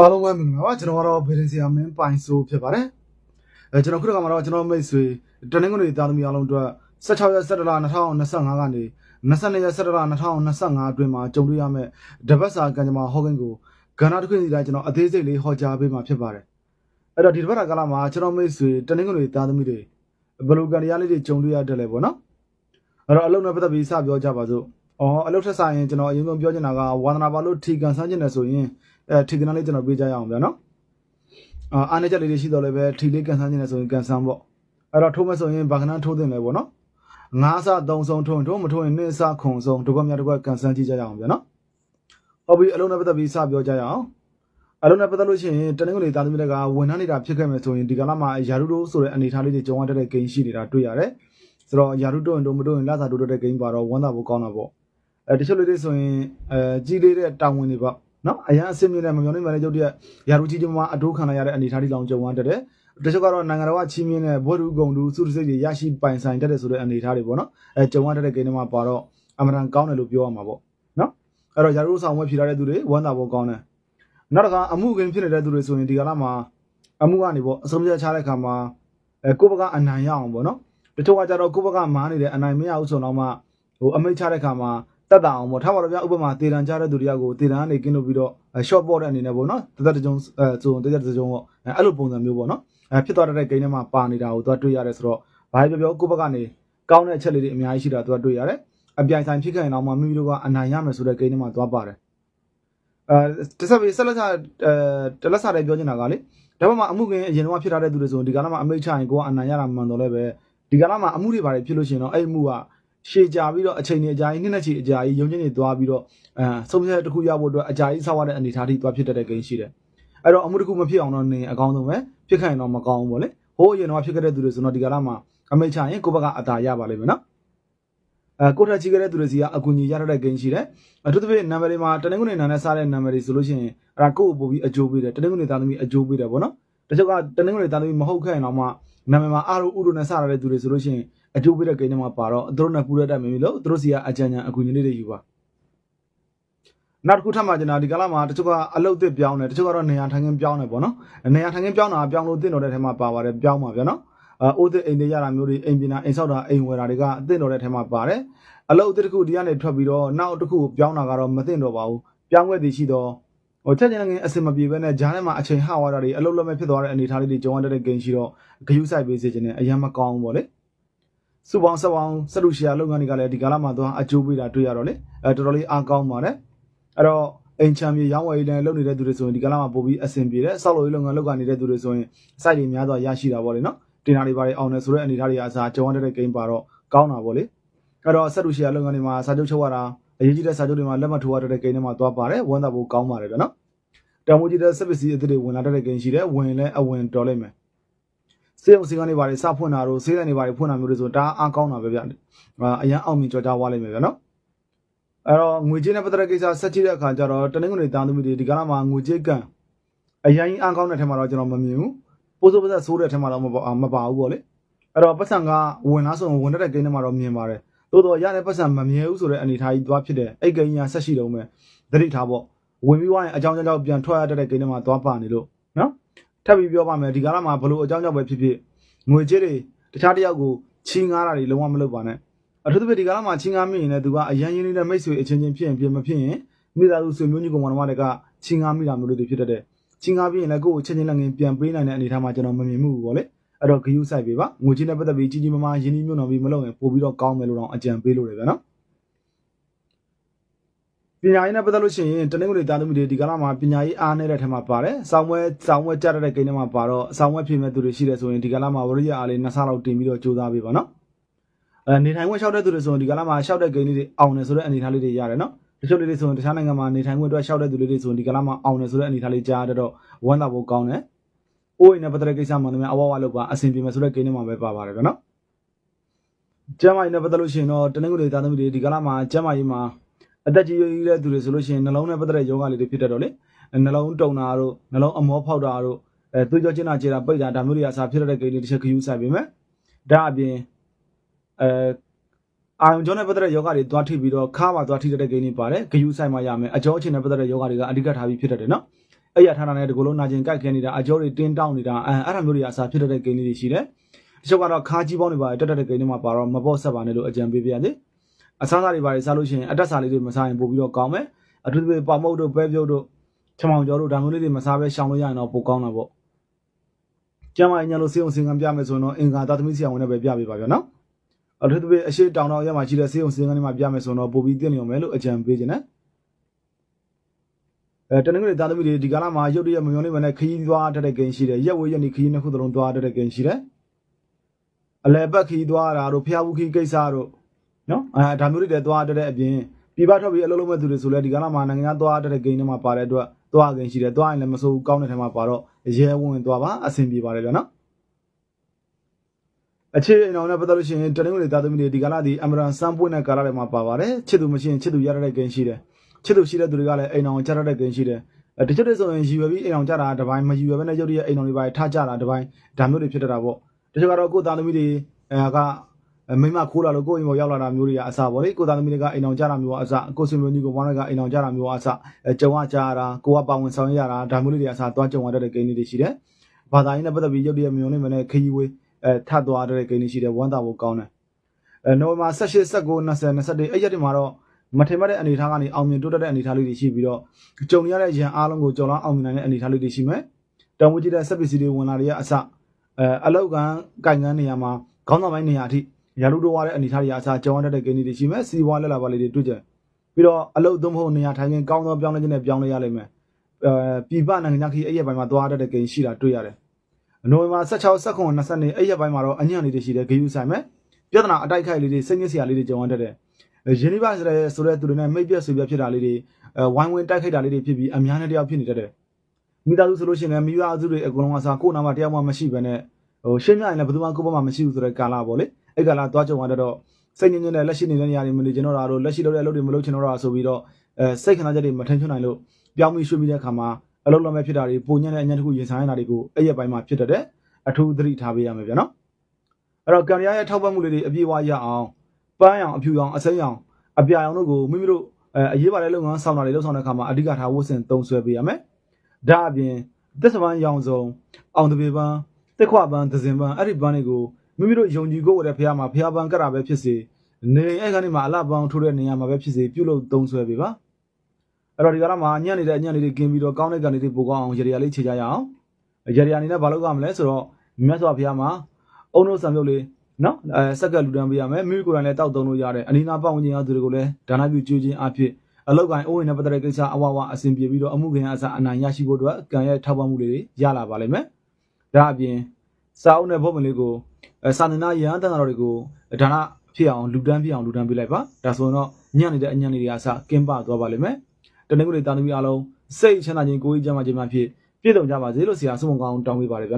အားလုံးပဲမင်္ဂလာပါကျွန်တော်ကတော့ဗေဒင်ဆီယာမင်းပိုင်ဆိုဖြစ်ပါတယ်အဲကျွန်တော်ခုတခါမှာတော့ကျွန်တော်မိတ်ဆွေတနင်္ဂနွေသားသမီးအားလုံးအတွက်16ရက်17လ2025ကနေ22ရက်17လ2025အတွင်းမှာကြုံတွေ့ရမယ့်တပတ်စာကံကြမ္မာဟောကိန်းကိုကဏ္ဍတစ်ခုစီတိုင်းကျွန်တော်အသေးစိတ်လေးဟောကြားပေးမှာဖြစ်ပါတယ်အဲ့တော့ဒီတပတ်တာကာလမှာကျွန်တော်မိတ်ဆွေတနင်္ဂနွေသားသမီးတွေဘယ်လိုကံတရားလေးတွေကြုံတွေ့ရတယ်လဲပေါ့နော်အဲ့တော့အလုံးနဲ့ပတ်သက်ပြီးစပြောကြပါစို့အော်အလုပ်ထက်ဆိုင်ရင်ကျွန်တော်အရင်ဆုံးပြောချင်တာကဝါသနာပါလို့ထီကန်ဆန်းချင်တယ်ဆိုရင် အဲထီကန်လေးကျွန်တော်ပေးကြရအောင်ဗျာနော်အာအားနေချက်လေးတွေရှိတော့လည်းပဲထီလေးကန်ဆန်းချင်တယ်ဆိုရင်ကန်ဆန်းပေါ့အဲ့တော့ထိုးမဲ့ဆိုရင်ဘာကနန်းထိုးတင်လဲပေါ့နော်ငါးစသုံးဆုံးထိုးရင်ထိုးမထိုးရင်နှစ်စခုံဆုံးတစ်ခွက်မြတ်တစ်ခွက်ကန်ဆန်းကြည့်ကြရအောင်ဗျာနော်ဟုတ်ပြီအလုံးနဲ့ပတ်သက်ပြီးစပြောကြရအောင်အလုံးနဲ့ပတ်သက်လို့ရှိရင်တနင်္ဂနွေသားသမီးတွေကဝန်ထမ်းနေတာဖြစ်ခဲ့မယ်ဆိုရင်ဒီကလာမှာယာရုတိုးဆိုတဲ့အနေအထားလေးတွေကြုံရတဲ့ဂိမ်းရှိနေတာတွေ့ရတယ်ဆိုတော့ယာရုတိုးရင်တို့မတို့ရင်လာစာတိုးတဲ့ဂိမ်းပါတော့ဝမ်းသာဖို့ကောင်းတာပေါ့အဲတချို့လေးတွေဆိုရင်အဲကြီးလေးတဲ့တောင်ဝင်တွေပေါ့ နော်အရန်အဆင်ပြေတဲ့မမျောနေမှလည်းကျုပ်တည်းယာရုကြီးကြီးမှာအတိုးခံရတဲ့အနေအထားလေးလောင်ကြုံရတတ်တယ်တချို့ကတော့နိုင်ငံတော်ကချီးမြှင့်တဲ့ဘွဲ့ရူဂုံတူစုတစိတ်တွေရရှိပိုင်ဆိုင်တတ်တဲ့ဆိုတဲ့အနေအထားတွေပေါ့နော်အဲကြုံရတတ်တဲ့ဂိမ်းတွေမှာပါတော့အမှန်တန်ကောင်းတယ်လို့ပြောရမှာပေါ့နော်အဲ့တော့ယာရုဆောင်ဝဲဖြေထားတဲ့သူတွေဝမ်းသာဖို့ကောင်းတယ်နောက်တစ်ခါအမှုကင်းဖြစ်နေတဲ့သူတွေဆိုရင်ဒီကလာမှာအမှုကနေပေါ့အဆုံးဖြတ်ချတဲ့ခါမှာအဲကိုယ့်ဘက်ကအနိုင်ရအောင်ပေါ့နော်တချို့ကကြတော့ကိုယ့်ဘက်ကမားနေတယ်အနိုင်မရဘူးဆိုတော့မှဟိုအမိတ်ချတဲ့ခါမှာ တက်တာအောင်ပေါ့ထားပါတော့ဗျာဥပမာတေတံချတဲ့သူတွေကကိုတေတံကနေကင်းလို့ပြီးတော့ short ပေါ့တဲ့အနေနဲ့ပေါ့နော်တသက်တကြုံအဲဆိုတသက်တကြုံပေါ့အဲအဲ့လိုပုံစံမျိုးပေါ့နော်အဲဖြစ်သွားတဲ့ဂိမ်းထဲမှာပါနေတာကိုသူကတွေ့ရတယ်ဆိုတော့ဘာပဲပြောပြောကိုယ့်ဘက်ကနေကောင်းတဲ့အချက်လေးတွေအများကြီးရှိတာသူကတွေ့ရတယ်အပြိုင်ဆိုင်ဖြစ်ခဲ့ရင်တော့မှမိမိတို့ကအနိုင်ရမယ်ဆိုတဲ့ဂိမ်းထဲမှာသွားပါတယ်အဲတဆက်ပြီးဆက်လက်စားအဲတလက်စားတွေပြောချင်တာကလေဒါပေမဲ့အမှုကင်းအရင်တော့ဖြစ်ထားတဲ့သူတွေဆိုရင်ဒီကနေ့မှာအမိတ်ချရင်ကိုကအနိုင်ရတာမှန်တော့လည်းပဲဒီကနေ့မှာအမှုတွေပါတယ်ဖြစ်လို့ရှိရင်တော့အဲ့အမှုက ရှေ့ကြပြီးတော့အချိန်တွေအကြာကြီးနှစ်နှစ်ချီအကြာကြီးရုံချင်းတွေသွားပြီးတော့အဲဆုံးဖြတ်တစ်ခုရဖို့အတွက်အကြာကြီးဆောက်ရတဲ့အနေအထားထိသွားဖြစ်တတ်တဲ့ဂိမ်းရှိတယ်အဲ့တော့အမှုတစ်ခုမဖြစ်အောင်တော့နေအကောင်းဆုံးပဲဖြစ်ခိုင်တော့မကောင်းဘူးဗောလေဟိုးအရင်တော့ဖြစ်ခဲ့တဲ့သူတွေဆိုတော့ဒီကနေ့မှာအမိတ်ချရင်ကိုယ့်ဘက်ကအသာရပါလိမ့်မယ်နော်အဲကိုထက်ချီခဲ့တဲ့သူတွေစီကအကူညီရတဲ့ဂိမ်းရှိတယ်အထူးသဖြင့်နံပါတ်တွေမှာတနင်္ဂနွေနာနဲ့စားတဲ့နံပါတ်တွေဆိုလို့ရှိရင်အဲ့ဒါကိုယ့်ကိုပို့ပြီးအကျိုးပေးတယ်တနင်္ဂနွေသားသမီးအကျိုးပေးတယ်ဗောနော်တချို့ကတနင်္ဂနွေသားသမီးမဟုတ်ခဲ့ရင်တော့မှနာမည်မှာအာရုဥရုနဲ့စားရတဲ့သူတွေဆိုလို့ရှိရင် အကျိုးပေးတဲ့ဂိမ်းတွေမှာပါတော့သူတို့နဲ့ပူရတဲ့မင်းမီလို့သူတို့စီကအကြံဉာဏ်အကူညီလေးတွေယူပါနောက်တစ်ခုထပ်မှကျွန်တော်ဒီကလာမှာတချို့ကအလုတ်တစ်ပြောင်းတယ်တချို့ကတော့နေရာထိုင်ခင်းပြောင်းတယ်ဗောနော်နေရာထိုင်ခင်းပြောင်းတာပြောင်းလို့တင်တော်တဲ့ထဲမှာပါပါတယ်ပြောင်းပါဗျာနော်အဲအိုးတစ်အိမ်တွေရတာမျိုးတွေအိမ်ပြင်တာအိမ်ဆောက်တာအိမ်ဝယ်တာတွေကအသင့်တော်တဲ့ထဲမှာပါတယ်အလုတ်တစ်ခုဒီကနေထွက်ပြီးတော့နောက်တစ်ခုပြောင်းတာကတော့မသင့်တော်ပါဘူးပြောင်းွက်တည်ရှိတော့ဟိုချက်ချင်းငင်းအစင်မပြေဘဲနဲ့ဂျားထဲမှာအချိန်ဟဝါတာတွေအလုတ်လက်မဲ့ဖြစ်သွားတဲ့အနေအထားလေးတွေကြုံရတဲ့ဂိမ်းရှိတော့ဂယုဆိုင်ပေးစေခြင်းနဲ့အရင်မကောင်းဘူးဗောလေ စုပေါင်းဆက်ပေါင်းဆက်လူရှီယာလုပ်ငန်းတွေကလည်းဒီကာလမှာသွားအကျိုးပေးတာတွေ့ရတော့လေအဲတော်တော်လေးအားကောင်းပါတယ်အဲ့တော့အိမ်ချမ်းမြေရောင်းဝယ်ရေးလည်းလုပ်နေတဲ့သူတွေဆိုရင်ဒီကာလမှာပို့ပြီးအဆင်ပြေတယ်ဆောက်လုပ်ရေးလုပ်ငန်းလုပ်ကနေတဲ့သူတွေဆိုရင်စိုက်တွေများစွာရရှိတာပေါ့လေနော်တင်တာတွေပါတွေအောင်နေဆိုတဲ့အနေအထားတွေအစားကြုံရတဲ့ဂိမ်းပါတော့ကောင်းတာပေါ့လေအဲ့တော့ဆက်လူရှီယာလုပ်ငန်းတွေမှာစာချုပ်ချုပ်ရတာအရေးကြီးတဲ့စာချုပ်တွေမှာလက်မှတ်ထိုးရတဲ့ဂိမ်းတွေမှာသွားပါတယ်ဝန်တာဖို့ကောင်းပါတယ်ဗျနော်တံမိုးကြီးတဲ့စက်ပစ္စည်းအသစ်တွေဝင်လာတဲ့ဂိမ်းရှိတယ်ဝင်လဲအဝင်တော်လိုက်မယ် စေးအောင်စီကနေပါလေစဖွင့်တာတို့စေးတဲ့နေပါလေဖွင့်တာမျိုးတွေဆိုဒါအားကောင်းတာပဲဗျအရန်အောင်မြင်ကြော်ကြွားလိုက်မယ်ဗျနော်အဲ့တော့ငွေကြေးနဲ့ပတ်သက်တဲ့ကိစ္စဆက်ကြည့်တဲ့အခါကျတော့တနင်္ဂနွေသားသမီးတွေဒီကနေ့မှာငွေကြေးကန်အရင်အားကောင်းတဲ့ထက်မှာတော့ကျွန်တော်မမြင်ဘူးပိုးစိုးပါသက်ဆိုးတဲ့ထက်မှာတော့မပါမပါဘူးပေါ့လေအဲ့တော့ပတ်စံကဝင်လားဆိုရင်ဝင်တဲ့ကိန်းထဲမှာတော့မြင်ပါတယ်သို့တော့ရတဲ့ပတ်စံမမြဲဘူးဆိုတဲ့အနေအထားကြီးသွားဖြစ်တယ်အဲ့ကိန်းကြီးဆက်ရှိတော့မယ်သတိထားပေါ့ဝင်ပြီးွားရင်အကြောင်းကြောင့်ပြန်ထွက်ရတဲ့ကိန်းထဲမှာသွားပါနေလို့နော် ထပ်ပြီးပြောပါမယ်ဒီကာလမှာဘလို့အကြောင်းကြောင့်ပဲဖြစ်ဖြစ်ငွေကြေးတွေတခြားတစ်ယောက်ကိုချီးငားတာတွေလုံးဝမလုပ်ပါနဲ့အထူးသဖြင့်ဒီကာလမှာချီးငားမိရင်လည်းသူကအရန်ရင်းနေတဲ့မိတ်ဆွေအချင်းချင်းဖြစ်ရင်ဖြစ်မဖြစ်ရင်မိသားစုဆွေမျိုးညီကောင်မတော်တွေကချီးငားမိတာမျိုးတွေဖြစ်တတ်တယ်ချီးငားပြီးရင်လည်းကိုယ့်ကိုချင်းချင်းလက်ငင်းပြန်ပေးနိုင်တဲ့အနေအထားမှာကျွန်တော်မမြင်မှုဘူးပေါ့လေအဲ့တော့ဂယုစိုက်ပေးပါငွေချင်းနဲ့ပတ်သက်ပြီးကြီးကြီးမားမားရင်းနှီးမြှုပ်နှံပြီးမလုပ်ရင်ပို့ပြီးတော့ကောင်းမယ်လို့တော့အကြံပေးလို့ရတယ်ဗျာနော် ပညာရေးနဲ့ပတ်သက်လို့ရှိရင်တနင်္ဂနွေသားသမီးတွေဒီကလာမှာပညာရေးအားနေတဲ့ထက်မှာပါတယ်။ဆောင်းဝဲဆောင်းဝဲကြတဲ့ကိန်းထဲမှာပါတော့ဆောင်းဝဲဖြစ်မဲ့သူတွေရှိတယ်ဆိုရင်ဒီကလာမှာဝရိယအားလေးနှစ်ဆလောက်တင်ပြီးတော့ကြိုးစားပေးပါနော်။အဲနေထိုင်ခွင့်လျှောက်တဲ့သူတွေဆိုရင်ဒီကလာမှာလျှောက်တဲ့ကိန်းလေးတွေအောင်နေဆိုတဲ့အနေအထားလေးတွေရတယ်နော်။တချို့လေးတွေဆိုရင်တခြားနိုင်ငံမှာနေထိုင်ခွင့်အတွက်လျှောက်တဲ့သူလေးတွေဆိုရင်ဒီကလာမှာအောင်နေဆိုတဲ့အနေအထားလေးကြားရတော့ဝမ်းသာဖို့ကောင်းတယ်။အိုးအိမ်နဲ့ပတ်သက်တဲ့ကိစ္စမှန်တယ်များအဝဝလောက်ပါအဆင်ပြေမယ်ဆိုတဲ့ကိန်းထဲမှာပဲပါပါတယ်ဗျနော်။ကျမ်းမာရေးနဲ့ပတ်သက်လို့ရှိရင်တော့တနင်္ဂနွေသားသမီးတွေဒီကလာမှာကျမ်းမာရေးမှာ အသက်ကြီးရွယ်ကြီးတဲ့သူတွေဆိုလို့ရှိရင်နှလုံးနဲ့ပတ်သက်တဲ့ယောဂလေးတွေဖြစ်တတ်တော့လေနှလုံးတုံတာတို့နှလုံးအမောဖောက်တာတို့အဲသွေးကြောကျဉ်းတာကျေတာပိတ်တာဒါမျိုးတွေအစားဖြစ်တဲ့ကိန်းတွေတစ်ချက်ခယူဆိုင်ပြီမယ်ဒါအပြင်အဲအာယုံကြောနဲ့ပတ်သက်တဲ့ယောဂတွေသွားထိပြီးတော့ခါမှာသွားထိတဲ့ကိန်းတွေပါတယ်ဂယူဆိုင်မှာရမယ်အကြောအချင်းနဲ့ပတ်သက်တဲ့ယောဂတွေကအဓိကထားပြီးဖြစ်တတ်တယ်နော်အဲ့ရထားတာနဲ့ဒီကုလုံးနာကျင်ကြိုက်ခဲနေတာအကျော်တွေတင်းတောင်းနေတာအဲအဲ့ဒါမျိုးတွေအစားဖြစ်တဲ့ဂိမ်းလေးတွေရှိတယ်တချို့ကတော့ခါကြီးပေါင်းတွေပါတက်တက်တဲ့ဂိမ်းတွေမှာပါတော့မပေါ့ဆက်ပါနဲ့လို့အကြံပေးပြရစေ အဆန်းစားတွေပါစားလို့ရှိရင်အတက်စားလေးတွေမစားရင်ပို့ပြီးတော့ကောင်းမယ်အထူးသဖြင့်ပါမုတ်တို့ပဲပြုတ်တို့ချမောင်ကျော်တို့ဒါမျိုးလေးတွေမစားပဲရှောင်လို့ရရင်တော့ပိုကောင်းတာပေါ့ကျမအညာလို့စေအောင်စင်ကံပြမယ်ဆိုရင်တော့အင်္ဂါသာသမီဆရာဝန်နဲ့ပဲပြပေးပါဗျာနော်အထူးသဖြင့်အရှိတောင်တော်ရမှာရှိတဲ့စေအောင်စင်ကံတွေမှာပြမယ်ဆိုတော့ပို့ပြီးသိနေအောင်မယ်လို့အကြံပေးခြင်းနဲ့အဲတနင်္ဂနွေသားသမီးတွေဒီကာလမှာရုပ်တရက်မမျောနေမနဲ့ခရီးသွားတတ်တဲ့ဂိမ်းရှိတယ်ရက်ဝေးရက်နေခရီးနှစ်ခုသလုံးသွားတတ်တဲ့ဂိမ်းရှိတယ်အလဲပတ်ခရီးသွားတာတို့ဖျားဘူးခီးကိစ္စတို့ နော်အဲဒါမျိုးတွေလည်းသွားတတ်တဲ့အပြင်ပြပထွက်ပြီးအလုပ်လုပ်မဲ့သူတွေဆိုလဲဒီကာလမှာနိုင်ငံခြားသွားတတ်တဲ့ဂိမ်းတွေမှာပါတဲ့အတွက်သွားဂိမ်းရှိတယ်သွားရင်လည်းမစိုးဘူးကောင်းတဲ့ထဲမှာပါတော့ရဲဝင်သွားပါအဆင်ပြေပါတယ်ဗျာနော်အခြေအနေအောင်နဲ့ပတ်သက်လို့ရှိရင်တနင်္ဂနွေသားသမီးတွေဒီကာလဒီအမရန်စမ်းပွင့်တဲ့ကာလတွေမှာပါပါတယ်ချစ်သူမရှိရင်ချစ်သူရတဲ့ဂိမ်းရှိတယ်ချစ်သူရှိတဲ့သူတွေကလည်းအိမ်အောင်ကြရတဲ့ဂိမ်းရှိတယ်အဲတချို့တွေဆိုရင်ရည်ရွယ်ပြီးအိမ်အောင်ကြတာတစ်ပိုင်းမရည်ရွယ်ဘဲနဲ့ရုပ်ရည်အိမ်အောင်တွေပါထားကြတာတစ်ပိုင်းဒါမျိုးတွေဖြစ်တတ်တာပေါ့တချို့ကတော့ကိုယ်သားသမီးတွေအဲက မိမခိုးလာလို့ကိုယ့်အိမ်ပေါ်ရောက်လာတာမျိုးတွေကအစားပေါ့လေကိုယ်သားသမီးတွေကအိမ်အောင်ကြတာမျိုးကအစားကိုယ်ဆွေမျိုးကြီးကိုဘောင်းတွေကအိမ်အောင်ကြတာမျိုးကအစားအဲကြုံရကြရတာကိုကပါဝင်ဆောင်ရတာဒါမျိုးလေးတွေအစားသွားကြုံရတဲ့ဂိမ်းလေးတွေရှိတယ်ဘာသာရေးနဲ့ပတ်သက်ပြီးရုပ်ရည်မျိုးနဲ့မနဲ့ခရီးဝေးအဲထပ်သွားတဲ့ဂိမ်းလေးရှိတယ်ဝမ်းသာဖို့ကောင်းတယ်အဲနိုဝင်ဘာ18 19 20 21အဲ့ရက်တွေမှာတော့မထင်မှတ်တဲ့အနေအထားကနေအောင်မြင်တိုးတက်တဲ့အနေအထားလေးတွေရှိပြီးတော့ကြုံရတဲ့ရန်အားလုံးကိုကြော်လောင်းအောင်မြင်နိုင်တဲ့အနေအထားလေးတွေရှိမယ်။တောင်ဝကြီးတဲ့ဆက်ပစ္စည်းတွေဝင်လာတွေရအစအဲအလောက်ကန်ကင်ကန်းနေရာမှာခေါင်းဆောင်ပိုင်းနေရာအထိ ရာလူတော်ဝါတဲ့အနေအထားတွေအစကြောင်းရတဲ့ဂိမ်းတွေရှိမယ်။စီးပွားလက်လာပါလေးတွေတွေ့ကြ။ပြီးတော့အလောက်သုံးဖို့နေရာထိုင်ရင်ကောင်းသောပြောင်းလဲခြင်းနဲ့ပြောင်းလဲရလိမ့်မယ်။အဲပြည်ပနိုင်ငံခီးအဲ့ရပိုင်းမှာသွားတတ်တဲ့ဂိမ်းရှိတာတွေ့ရတယ်။နိုဝင်ဘာ16 19 20အဲ့ရပိုင်းမှာတော့အညံ့လေးတွေရှိတဲ့ဂိမ်းယူဆိုင်မယ်။ပြဿနာအတိုက်ခိုက်လေးတွေစိတ်ညစ်စရာလေးတွေကြုံရတတ်တယ်။ယင်းနိဗ္ဗာန်ဆိုတဲ့ဆိုတဲ့သူတွေနဲ့မိတ်ပြက်ဆွေပြက်ဖြစ်တာလေးတွေအဲဝိုင်းဝန်းတိုက်ခိုက်တာလေးတွေဖြစ်ပြီးအများနဲ့တယောက်ဖြစ်နေတတ်တယ်မိသားစုဆိုလို့ရှိရင်လည်းမိသားစုတွေအကုန်လုံးကစားကိုယ်နာမှာတယောက်မှမရှိဘဲနဲ့ဟိုရှင်းပြရင်လည်းဘယ်သူမှကိုယ့်ဘက်မှမရှိဘူးဆိုတဲ့ကာလပေါ့လေ အဲ့ကာလသွားကြုံရတော့စိတ်ညစ်ညစ်နဲ့လက်ရှိနေတဲ့နေရာတွေမနေချင်တော့တာတို့လက်ရှိလုပ်တဲ့အလုပ်တွေမလုပ်ချင်တော့တာဆိုပြီးတော့အဲစိတ်ခဏချက်တွေမထင်ချွနိုင်လို့ပြောင်းပြီးရွှေ့ပြီးတဲ့အခါမှာအလုပ်လုပ်မဲ့ဖြစ်တာတွေပုံညံ့တဲ့အញ្ញတစ်ခုရင်ဆိုင်ရတာတွေကိုအဲ့ရပိုင်းမှာဖြစ်တတ်တယ်အထူးသတိထားပေးရမယ်ဗျာနော်အဲ့တော့ကံရရဲ့ထောက်ပံ့မှုလေးတွေအပြည့်အဝရအောင်ပန်းအောင်အဖြူအောင်အစိမ်းအောင်အပြာရောင်တို့ကိုမိမိတို့အဲအရေးပါတဲ့လုပ်ငန်းဆောင်တာတွေလုပ်ဆောင်တဲ့အခါမှာအဓိကထားဝတ်ဆင်သုံးဆွဲပေးရမယ်။ဒါအပြင်သစ္စာပန်းရောင်စုံအောင်တပေပန်းတက်ခွပန်းသဇင်ပန်းအဲ့ဒီပန်းတွေကို မိမိတို့ယုံကြည်ကိုယ်ဝတ်တဲ့ဖះမှာဖះပန်းကတ်တာပဲဖြစ်စေနေအဲ့ကနေမှာအလှပန်းထိုးတဲ့နေရာမှာပဲဖြစ်စေပြုလုပ်သုံးဆွဲပေးပါ။အဲ့တော့ဒီကရမှာညံ့နေတဲ့အညံ့လေးတွေကင်းပြီးတော့ကောင်းတဲ့ကန်လေးတွေပိုကောင်းအောင်ရေရလေးခြေကြရအောင်။ရေရအနေနဲ့ဘာလုပ်ရမလဲဆိုတော့မြတ်စွာဘုရားမှာအုံတို့ဆံပြုတ်လေးနော်အဲစက်ကလူတန်းပေးရမယ်မိမိကိုယ်တိုင်လည်းတောက်သုံးလို့ရတယ်အနီးနားပတ်ဝန်းကျင်ရသူတွေကိုလည်းဒါနပြုကြွေးခြင်းအဖြစ်အလောက်ကိုင်းအိုးဝင်နဲ့ပတ်သက်တဲ့ကိစ္စအဝဝအဆင်ပြေပြီးတော့အမှုခင်အစအနိုင်ရရှိဖို့အတွက်ကံရဲ့ထောက်ပံ့မှုတွေရလာပါလိမ့်မယ်ဒါအပြင်စာအုပ်နဲ့ဘုတ်မလေးကိုအဲ စာသင်သားရဟန်းတန်တော်တွေကိုဒါနဖြစ်အောင်လူတန်းဖြစ်အောင်လူတန်းပေးလိုက်ပါဒါဆိုရင်တော့ညံ့နေတဲ့အညံ့နေတွေအစကင်းပသွားပါလိမ့်မယ်တနင်္ဂနွေတာသမီအားလုံးစိတ်ချမ်းသာခြင်းကိုယ်ကြီးကျန်းမာခြင်းများဖြစ်ပြည့်စုံကြပါစေလို့ဆရာဆုမွန်ကောင်းတောင်းပေးပါတယ်ဗျာ